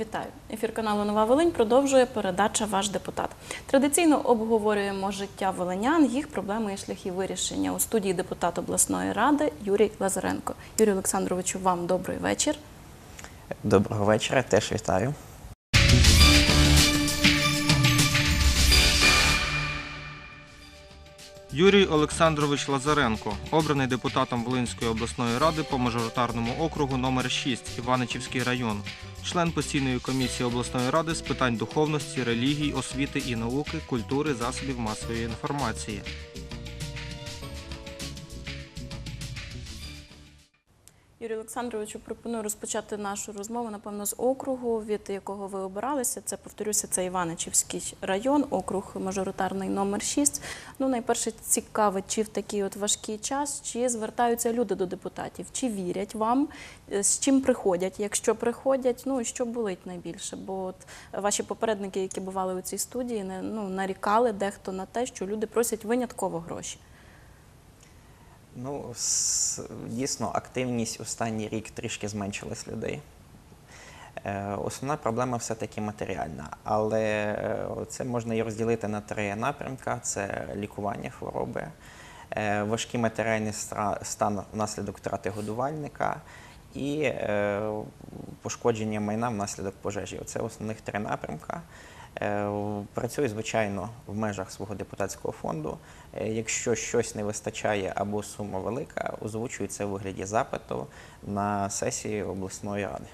Вітаю! Ефір каналу Нова Волинь продовжує передача Ваш депутат. Традиційно обговорюємо життя волинян, їх проблеми і шляхи вирішення. У студії депутат обласної ради Юрій Лазаренко. Юрію Олександровичу, вам добрий вечір. Доброго вечора, теж вітаю. Юрій Олександрович Лазаренко, обраний депутатом Волинської обласної ради по мажоритарному округу номер 6 Іваничівський район, член постійної комісії обласної ради з питань духовності, релігій, освіти і науки, культури, засобів масової інформації. Юрію Олександровичу, пропоную розпочати нашу розмову, напевно, з округу, від якого ви обиралися. Це, повторюся, це Іваничівський район, округ мажоритарний номер 6. Ну, найперше цікавить, чи в такий от важкий час, чи звертаються люди до депутатів, чи вірять вам, е, з чим приходять. Якщо приходять, ну і що болить найбільше? Бо от ваші попередники, які бували у цій студії, не ну нарікали дехто на те, що люди просять винятково гроші. Ну, с- дійсно, активність останній рік трішки зменшилась людей. Е, Основна проблема все-таки матеріальна, але е, це можна і розділити на три напрямки: це лікування хвороби, е, важкий матеріальний стра- стан внаслідок втрати годувальника і е, пошкодження майна внаслідок пожежі. Це основних три напрямка. Е, Працюю, звичайно, в межах свого депутатського фонду. Е, Якщо щось не вистачає або сума велика, озвучую це у вигляді запиту на сесії обласної ради.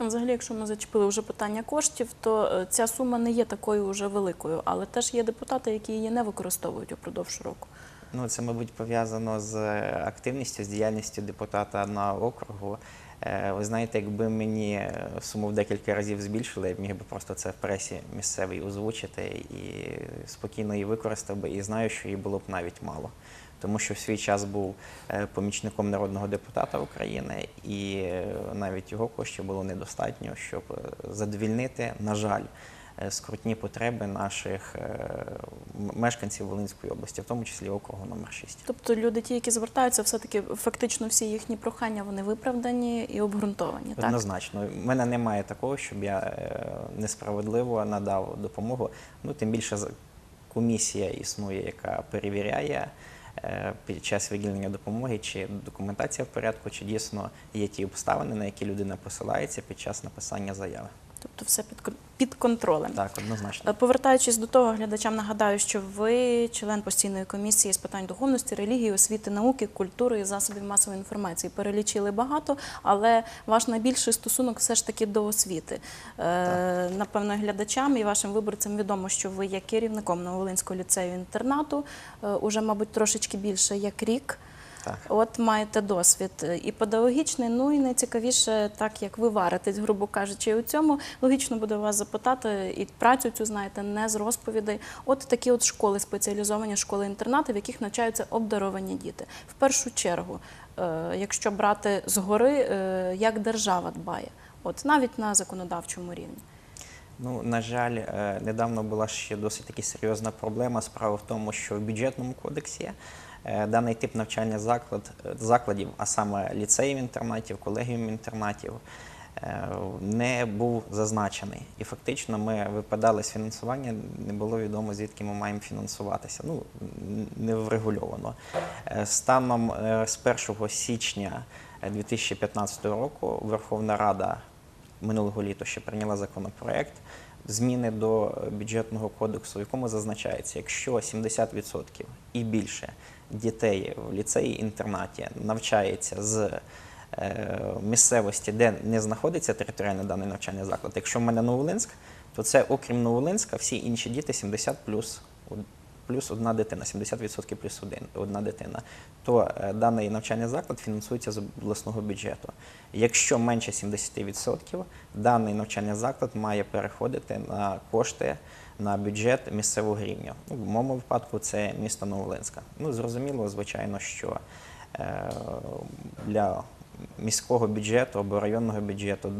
Взагалі, якщо ми зачепили вже питання коштів, то е, ця сума не є такою вже великою, але теж є депутати, які її не використовують упродовж року. Ну, це, мабуть, пов'язано з активністю, з діяльністю депутата на округу. Е, Ви знаєте, якби мені е, суму в декілька разів збільшили, я б міг би просто це в пресі місцевій озвучити і спокійно її використав би, і знаю, що її було б навіть мало. Тому що в свій час був е, помічником народного депутата України, і навіть його коштів було недостатньо, щоб задовільнити, на жаль, скрутні потреби наших е, мешканців Волинської області, в тому числі округу номер 6. Тобто люди, ті, які звертаються, все-таки фактично всі їхні прохання вони виправдані і обґрунтовані. Так? Однозначно, в мене немає такого, щоб я е, несправедливо надав допомогу. Ну тим більше комісія існує, яка перевіряє е, під час виділення допомоги, чи документація в порядку, чи дійсно є ті обставини, на які людина посилається під час написання заяви. Тобто все під, під контролем. Так, однозначно. Е, Повертаючись до того, глядачам нагадаю, що ви член постійної комісії з питань духовності, релігії, освіти, науки, культури і засобів масової інформації. Перелічили багато, але ваш найбільший стосунок все ж таки до освіти. Е, напевно, глядачам і вашим виборцям відомо, що ви є керівником Нововолинського ліцею інтернату, е, уже, мабуть, трошечки більше як рік. Так. От маєте досвід е, і педагогічний, ну і найцікавіше, так як ви варитесь, грубо кажучи, у цьому логічно буде вас запитати і працю цю знаєте не з розповідей. От такі от школи спеціалізовані школи-інтернати, в яких навчаються обдаровані діти. В першу чергу, е, якщо брати згори, е, як держава дбає, от навіть на законодавчому рівні. Ну, на жаль, недавно була ще досить таки серйозна проблема. Справа в тому, що в бюджетному кодексі даний тип навчання заклад, е, закладів, а саме ліцеїв інтернатів, колегіум інтернатів, е, не був зазначений. І фактично ми випадали з фінансування, не було відомо, звідки ми маємо фінансуватися. Ну, не врегульовано. Е, Станом е, з 1 січня е, 2015 року Верховна Рада минулого літа ще прийняла законопроект зміни до бюджетного кодексу, в якому зазначається, якщо 70% і більше дітей в ліцеї-інтернаті навчається з е, місцевості, де не знаходиться територіально даний навчальний заклад. Якщо в мене Новолинськ, то це окрім Новолинська, всі інші діти 70 плюс плюс одна дитина, 70% плюс один, одна дитина, то е, даний навчальний заклад фінансується з обласного бюджету. Якщо менше 70%, даний навчальний заклад має переходити на кошти на бюджет місцевого рівня. Ну, в моєму випадку це місто Новолинська. Ну, зрозуміло, звичайно, що е, для міського бюджету або районного бюджету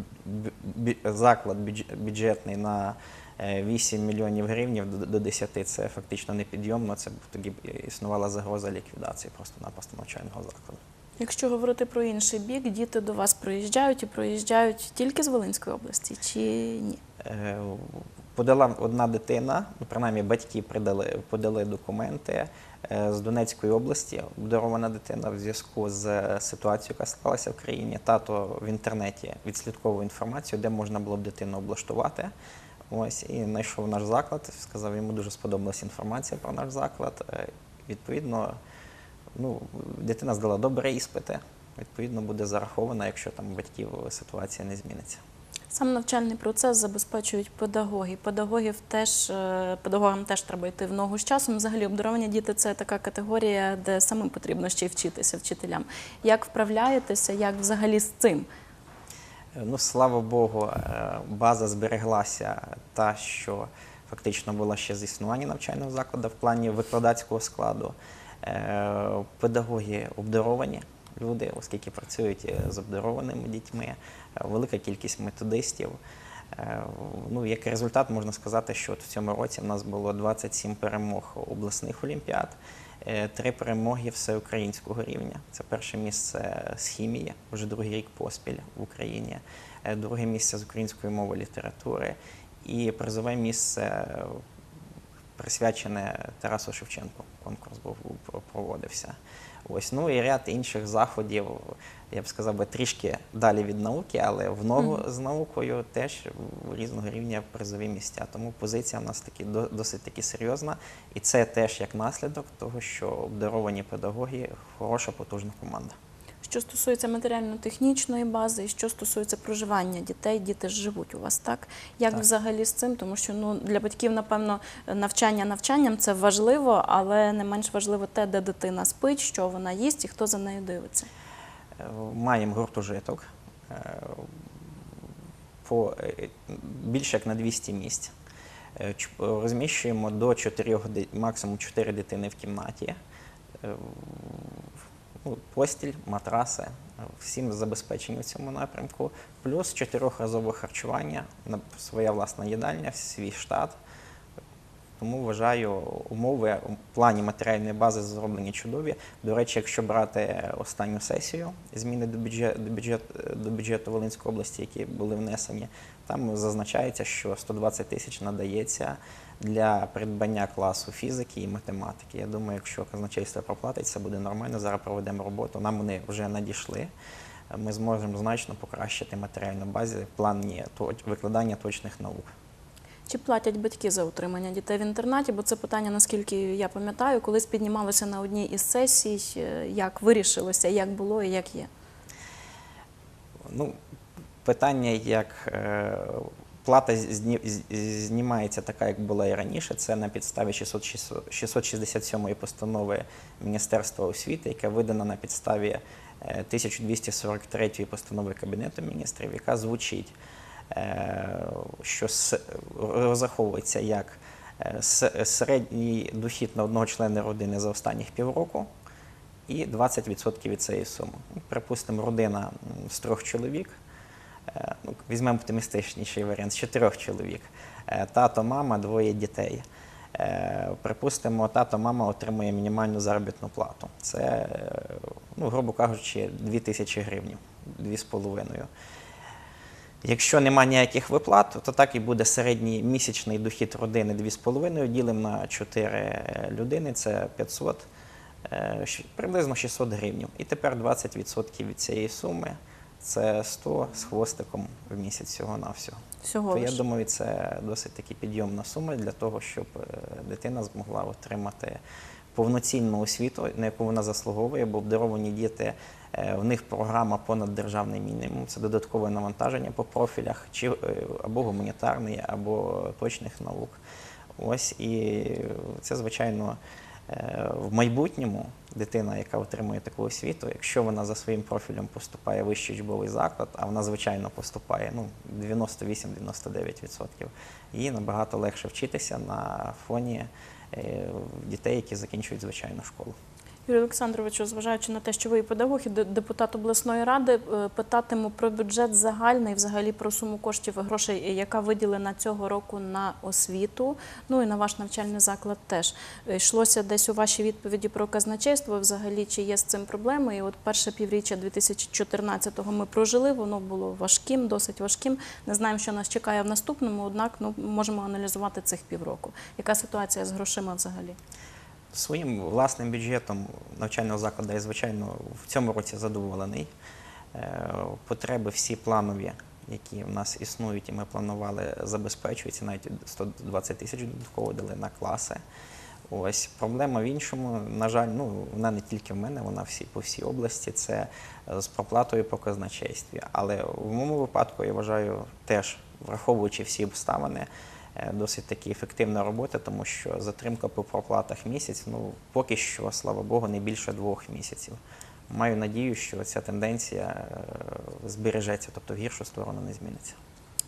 бю- заклад бюдж- бюджетний на 8 мільйонів гривень до- до 10 це фактично непідйомно. Це тоді існувала загроза ліквідації просто-напросто навчального закладу. Якщо говорити про інший бік, діти до вас приїжджають і приїжджають тільки з Волинської області чи ні? Е, Подала одна дитина, ну принаймні батьки придали, подали документи е, з Донецької області, обдарована дитина в зв'язку з е, ситуацією, яка склалася в країні. Тато в інтернеті відслідковував інформацію, де можна було б дитину облаштувати. Ось і знайшов наш заклад. Сказав, йому дуже сподобалася інформація про наш заклад. Е, Відповідно, ну, дитина здала добре іспити. Відповідно, буде зарахована, якщо там батьків ситуація не зміниться. Сам навчальний процес забезпечують педагоги. Педагогів теж е, педагогам теж треба йти в ногу з часом. Взагалі, обдаровані діти це така категорія, де самим потрібно ще й вчитися вчителям. Як вправляєтеся, як взагалі з цим? Ну, слава Богу, е, база збереглася та, що фактично була ще з існування навчального закладу в плані викладацького складу. Е, Педагоги обдаровані люди, оскільки працюють е, з обдарованими дітьми, е, велика кількість методистів. Е, Ну, як результат можна сказати, що от в цьому році в нас було 27 перемог обласних олімпіад, е, три перемоги всеукраїнського рівня. Це перше місце з хімії, вже другий рік поспіль в Україні, е, друге місце з української мови літератури і призове місце е, присвячене Тарасу Шевченку. Конкурс був- проводився. Ось ну і ряд інших заходів. Я б сказав би трішки далі від науки, але в ногу з наукою теж в різного рівня призові місця. Тому позиція в нас таки до- досить таки серйозна, і це теж як наслідок того, що обдаровані педагоги хороша потужна команда. Що стосується матеріально-технічної бази, і що стосується проживання дітей, діти ж живуть у вас, так? Як Так. взагалі з цим? Тому що ну, для батьків, напевно, навчання навчанням це важливо, але не менш важливо те, де дитина спить, що вона їсть і хто за нею дивиться. Маємо гуртожиток е, по е, більше як на 200 місць. Е, Розміщуємо до 4, максимум 4 дитини в кімнаті. Ну, Постіль, матраси, всім забезпечені в цьому напрямку. Плюс чотирьохразове харчування, своя власна їдальня, свій штат. Тому вважаю, умови у плані матеріальної бази зроблені чудові. До речі, якщо брати останню сесію зміни до бюджету, до бюджету, до бюджету Волинської області, які були внесені, там зазначається, що 120 тисяч надається для придбання класу фізики і математики. Я думаю, якщо казначейство проплатить, це буде нормально. Зараз проведемо роботу. Нам вони вже надійшли. Ми зможемо значно покращити матеріальну базу в плані викладання точних наук. Чи платять батьки за утримання дітей в інтернаті? Бо це питання, наскільки я пам'ятаю, колись піднімалося на одній із сесій, е, як вирішилося, як було і як є. Ну, питання, як е, плата зні- знімається така, як була і раніше, це на підставі 600 667 постанови Міністерства освіти, яка видана на підставі е, 1243 постанови Кабінету міністрів, яка звучить, е, що розраховується як е, середній дохід на одного члена родини за останніх півроку і 20% від цієї суми. Ну, Припустимо, родина з трьох чоловік. е, Ну, візьмемо оптимістичніший варіант з чотирьох чоловік. Е, Тато, мама, двоє дітей. Е, Припустимо, тато, мама отримує мінімальну заробітну плату. Це, е, ну, грубо кажучи, 2 тисячі гривень, 2,5. Якщо немає ніяких виплат, то так і буде середній місячний дохід родини 2,5, ділимо на 4 людини, це 500, е, приблизно 600 гривень. І тепер 20% від цієї суми це 100 з хвостиком в місяць всього на всього. Всього То я думаю, це досить таки підйомна сума для того, щоб е, дитина змогла отримати повноцінну освіту, на яку вона заслуговує, бо обдаровані діти. Е, В них програма понад державний мінімум. Це додаткове навантаження по профілях, чи е, або гуманітарний, або точних наук. Ось і це, звичайно, е, в майбутньому дитина, яка отримує таку освіту, якщо вона за своїм профілем поступає в вищий учбовий заклад, а вона звичайно поступає ну, 98-99%, їй набагато легше вчитися на фоні е, дітей, які закінчують звичайну школу. Юрій Олександровичу, зважаючи на те, що ви і педагог, і де- депутат обласної ради, е, питатиму про бюджет загальний, взагалі про суму коштів грошей, яка виділена цього року на освіту, ну і на ваш навчальний заклад теж. Е, Йшлося десь у вашій відповіді про казначейство, взагалі, чи є з цим проблеми. І от перше півріччя 2014-го ми прожили, воно було важким, досить важким. Не знаємо, що нас чекає в наступному, однак ну, можемо аналізувати цих півроку. Яка ситуація з грошима взагалі? Своїм власним бюджетом навчального закладу я, звичайно, в цьому році задоволений. Е, Потреби всі планові, які в нас існують, і ми планували, забезпечуються. Навіть 120 тисяч додатково дали на класи. Ось проблема в іншому. На жаль, ну вона не тільки в мене, вона всі по всій області. Це е, з проплатою по казначействі. Але в моєму випадку я вважаю теж, враховуючи всі обставини, досить таки ефективна робота, тому що затримка по проплатах місяць, ну поки що, слава Богу, не більше двох місяців. Маю надію, що ця тенденція е, збережеться, тобто в гіршу сторону не зміниться.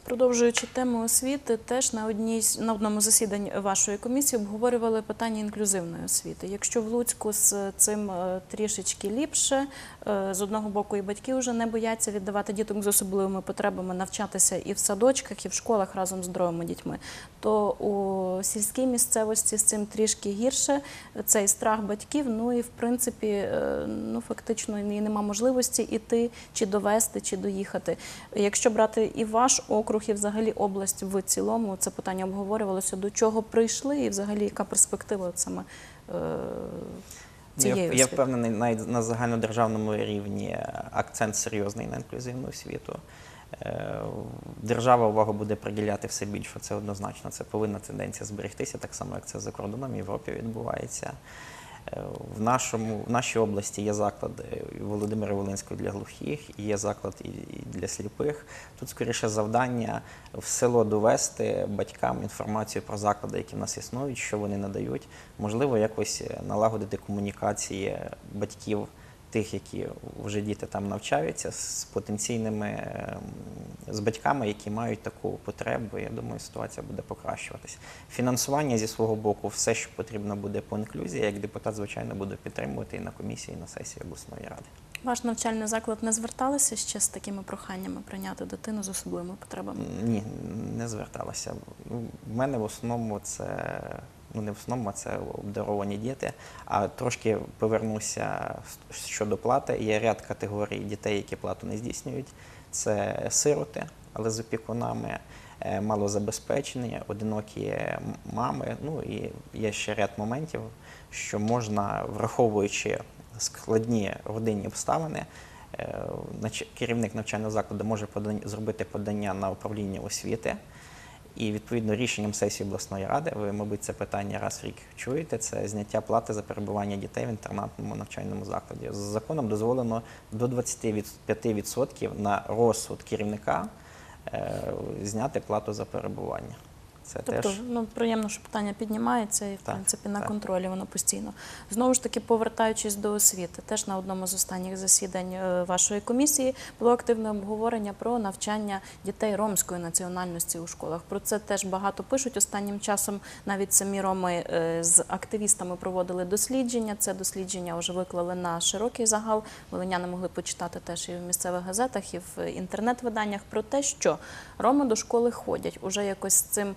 Продовжуючи тему освіти, теж на одній на одному засіданні вашої комісії обговорювали питання інклюзивної освіти. Якщо в Луцьку з цим е, трішечки ліпше, е, з одного боку, і батьки вже не бояться віддавати діток з особливими потребами навчатися і в садочках, і в школах разом з здоровими дітьми, то у сільській місцевості з цим трішки гірше. Цей страх батьків. Ну і в принципі, е, ну фактично і нема можливості іти чи довести, чи доїхати. Якщо брати і ваш округ, і взагалі область в цілому, це питання обговорювалося, до чого прийшли, і взагалі яка перспектива от саме е, Я, я впевнений, навіть на загальнодержавному рівні акцент серйозний на інклюзивну освіту. Е, Держава увагу буде приділяти все більше, це однозначно. Це повинна тенденція зберегтися, так само як це за кордоном в Європі відбувається. В, нашому, в нашій області є заклад е, Володимира Волинського для глухих, є заклад і і для сліпих. Тут скоріше завдання в село довести батькам інформацію про заклади, які в нас існують, що вони надають. Можливо, якось е, налагодити комунікації батьків тих, які вже діти там навчаються, з потенційними ем, з батьками, які мають таку потребу. Я думаю, ситуація буде покращуватись. Фінансування зі свого боку, все, що потрібно буде по інклюзії, як депутат, звичайно, буду підтримувати і на комісії, і на сесії обласної ради. Ваш навчальний заклад не зверталися ще з такими проханнями прийняти дитину з особливими потребами? Ні, не зверталася. В мене в основному це ну не в основному, це обдаровані діти. А трошки повернуся щодо плати. Є ряд категорій дітей, які плату не здійснюють. Це сироти, але з опікунами, е, малозабезпечені, одинокі мами. Ну і є ще ряд моментів, що можна, враховуючи складні родинні обставини, е, керівник навчального закладу може зробити подання на управління освіти. І відповідно рішенням сесії обласної ради, ви, мабуть, це питання раз в рік чуєте, це зняття плати за перебування дітей в інтернатному навчальному закладі. З законом дозволено до 25% на розсуд керівника е, зняти плату за перебування. Це Тобто, теж ну приємно, що питання піднімається і в Так, принципі на так. контролі воно постійно. Знову ж таки, повертаючись до освіти, теж на одному з останніх засідань е, вашої комісії було активне обговорення про навчання дітей ромської національності у школах. Про це теж багато пишуть. Останнім часом навіть самі роми е, з активістами проводили дослідження. Це дослідження вже виклали на широкий загал. Волиняни могли почитати теж і в місцевих газетах, і в інтернет-виданнях про те, що роми до школи ходять. Уже якось з цим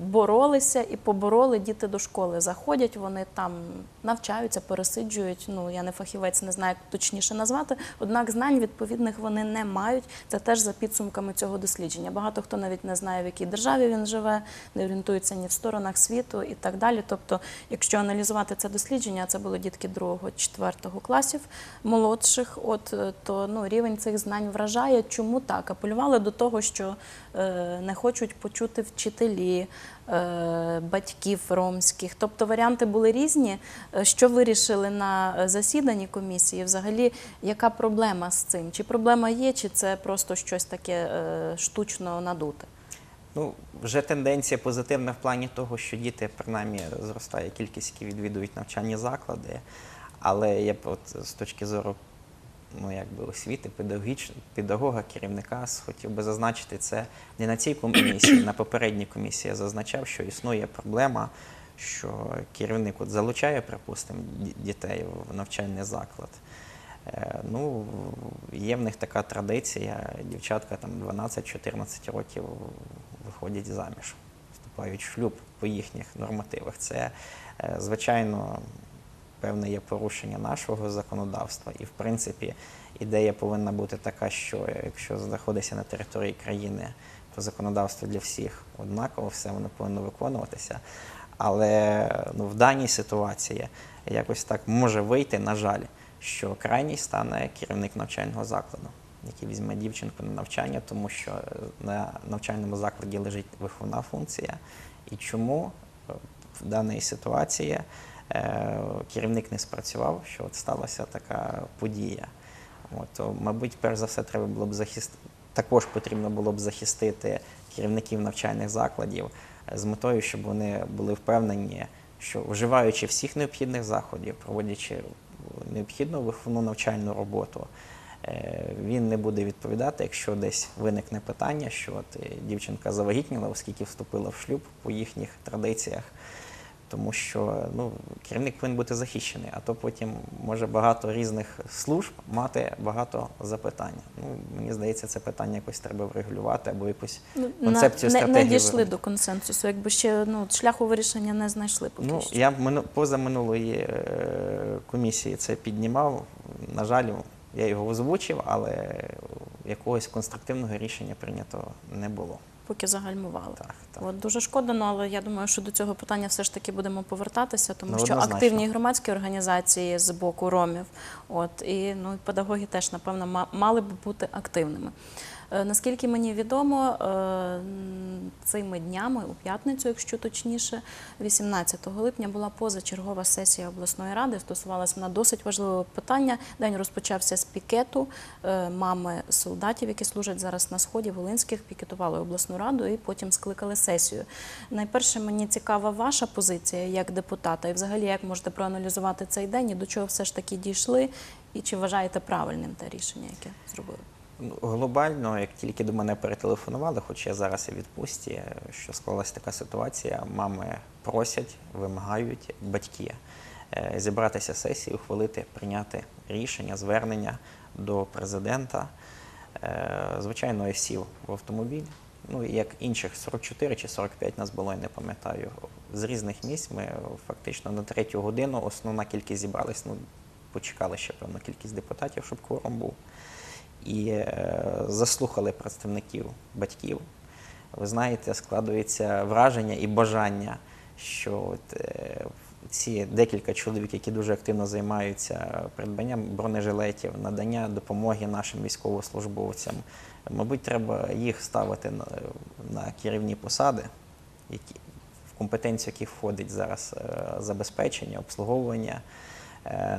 боролися і побороли. Діти до школи заходять, вони там навчаються, пересиджують. Ну я не фахівець, не знаю, як точніше назвати. Однак знань відповідних вони не мають. Це теж за підсумками цього дослідження. Багато хто навіть не знає, в якій державі він живе, не орієнтується ні в сторонах світу і так далі. Тобто, якщо аналізувати це дослідження, це були дітки другого, четвертого класів молодших. От е, то ну рівень цих знань вражає. Чому так? Апелювали до того, що е, не хочуть почути вчителі, е, батьків ромських. Тобто варіанти були різні. Е, Що вирішили на е, засіданні комісії? Взагалі, яка проблема з цим? Чи проблема є, чи це просто щось таке штучно надуте? Ну, вже тенденція позитивна в плані того, що діти, принаймні, зростає кількість, які відвідують навчальні заклади. Але я от з точки зору ну, якби освіти, педагогіч... педагога, керівника хотів би зазначити це не на цій комісії, на попередній комісії я зазначав, що існує проблема, що керівник от залучає, припустимо, дітей в навчальний заклад. Е, Ну, є в них така традиція, дівчатка там 12-14 років виходять заміж, вступають в шлюб по їхніх нормативах. Це, е, звичайно, певне є порушення нашого законодавства. І, в принципі, ідея повинна бути така, що якщо знаходишся на території країни, то законодавство для всіх однаково, все воно повинно виконуватися. Але ну, в даній ситуації якось так може вийти, на жаль, що крайній стане керівник навчального закладу, який візьме дівчинку на навчання, тому що е, на навчальному закладі лежить виховна функція. І чому е, в даній ситуації керівник не спрацював, що от сталася така подія. От, мабуть, перш за все, треба було б захистити. Також потрібно було б захистити керівників навчальних закладів е, з метою, щоб вони були впевнені, що вживаючи всіх необхідних заходів, проводячи необхідну виховну навчальну роботу, е, він не буде відповідати, якщо десь виникне питання, що от е, дівчинка завагітніла, оскільки вступила в шлюб по їхніх традиціях. Тому що ну, керівник повинен бути захищений, а то потім може багато різних служб мати багато запитань. Ну, мені здається, це питання якось треба врегулювати або якусь Ну, концепцію на, не, не дійшли виробити. до консенсусу, якби ще ну, шляху вирішення не знайшли поки Ну, що. я мину, поза минулої е, комісії це піднімав. На жаль, я його озвучив, але якогось конструктивного рішення прийнято не було. Поки загальмували. Так, так. От дуже шкода, ну, але я думаю, що до цього питання все ж таки будемо повертатися, тому Ну, що однозначно. активні громадські організації з боку ромів, от і ну і педагоги теж напевно ма- мали б бути активними. Е, Наскільки мені відомо, е, цими днями, у п'ятницю, якщо точніше, 18 липня була позачергова сесія обласної ради. Стосувалася вона досить важливого питання. День розпочався з пікету. Е, Мами солдатів, які служать зараз на сході Волинських, пікетували обласну раду і потім скликали сесію. Найперше, мені цікава ваша позиція як депутата, і взагалі як можете проаналізувати цей день і до чого все ж таки дійшли, і чи вважаєте правильним те рішення, яке зробили? Глобально, як тільки до мене перетелефонували, хоч я зараз і відпустці, що склалася така ситуація, мами просять, вимагають батьки е, зібратися сесії, ухвалити, прийняти рішення, звернення до президента. Е, Звичайно, я сів в автомобіль. Ну, як інших 44 чи 45 нас було, я не пам'ятаю. З різних місць ми фактично на третю годину основна кількість зібрались. Ну, почекали ще певну кількість депутатів, щоб кворум був і е, заслухали представників батьків. Ви знаєте, складується враження і бажання, що от, е, ці декілька чоловік, які дуже активно займаються придбанням бронежилетів, надання допомоги нашим військовослужбовцям, мабуть, треба їх ставити на, на керівні посади, які, в компетенцію яких входить зараз е, забезпечення, обслуговування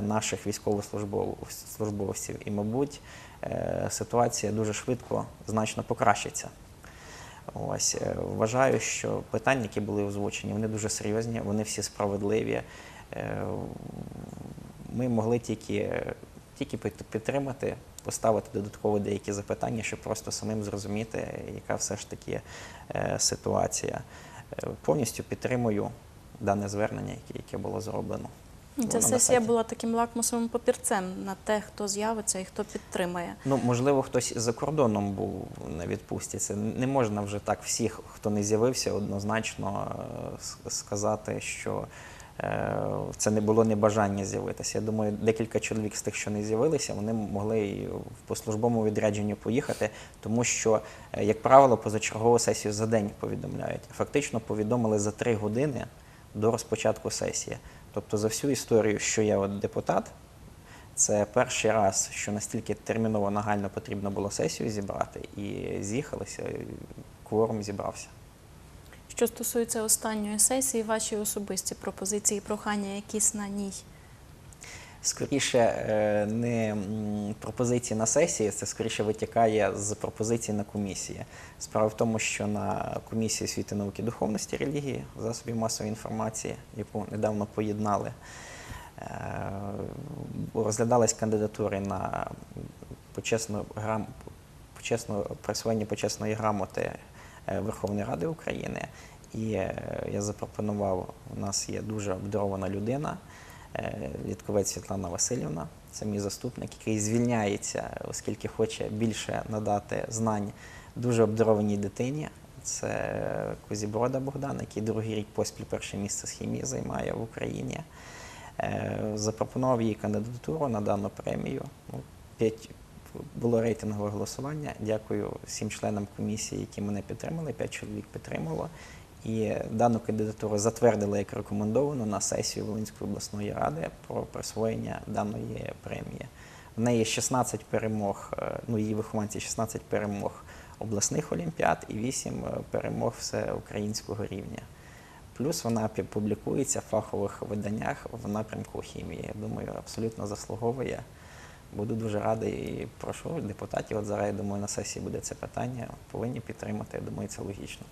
наших військовослужбовців. І, мабуть, е, ситуація дуже швидко значно покращиться. Ось е, вважаю, що питання, які були озвучені, вони дуже серйозні, вони всі справедливі. Е, Ми могли тільки, тільки підтримати, поставити додатково деякі запитання, щоб просто самим зрозуміти, яка все ж таки е, ситуація. Е, Повністю підтримую дане звернення, яке було зроблено. Ця сесія була таким лакмусовим папірцем на те, хто з'явиться і хто підтримає. Ну, можливо, хтось за кордоном був на відпустці. Це не можна вже так всіх, хто не з'явився, однозначно е, сказати, що е, це не було небажання з'явитися. Я думаю, декілька чоловік з тих, що не з'явилися, вони могли і по службовому відрядженню поїхати, тому що, е, як правило, позачергову сесію за день повідомляють. Фактично повідомили за три години до розпочатку сесії. Тобто за всю історію, що я от депутат, це перший раз, що настільки терміново нагально потрібно було сесію зібрати, і з'їхалися, кворум зібрався. Що стосується останньої сесії, ваші особисті пропозиції прохання якісь на ній. Скоріше, е, не пропозиції на сесії, це скоріше витікає з пропозицій на комісії. Справа в тому, що на комісії освіти, науки, духовності, релігії, засобів масової інформації, яку недавно поєднали, е, розглядались кандидатури на почесну грам... почесну присвоєння почесної грамоти е, Верховної Ради України. І я запропонував, у нас є дуже обдарована людина, Літковець Світлана Васильівна, це мій заступник, який звільняється, оскільки хоче більше надати знань дуже обдарованій дитині. Це Козіброда Богдан, який другий рік поспіль перше місце з хімії займає в Україні. Е, Запропонував їй кандидатуру на дану премію. Ну, П'ять було рейтингове голосування. Дякую всім членам комісії, які мене підтримали. П'ять чоловік підтримало. І дану кандидатуру затвердили як рекомендовану на сесію Волинської обласної ради про присвоєння даної премії. В неї 16 перемог, е, ну її вихованці 16 перемог обласних олімпіад і 8 перемог всеукраїнського рівня. Плюс вона публікується в фахових виданнях в напрямку хімії. Я думаю, абсолютно заслуговує. Буду дуже радий і прошу депутатів. От зараз я думаю, на сесії буде це питання. Повинні підтримати. Я думаю, це логічно.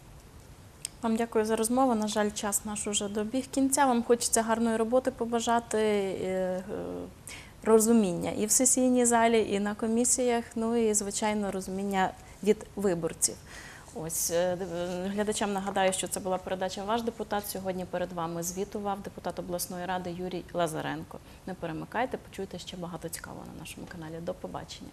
Вам дякую за розмову. На жаль, час наш уже добіг кінця. Вам хочеться гарної роботи побажати. е, Розуміння і в сесійній залі, і на комісіях, ну і звичайно розуміння від виборців. Ось е, глядачам нагадаю, що це була передача Ваш депутат. Сьогодні перед вами звітував депутат обласної ради Юрій Лазаренко. Не перемикайте, почуйте ще багато цікавого на нашому каналі. До побачення.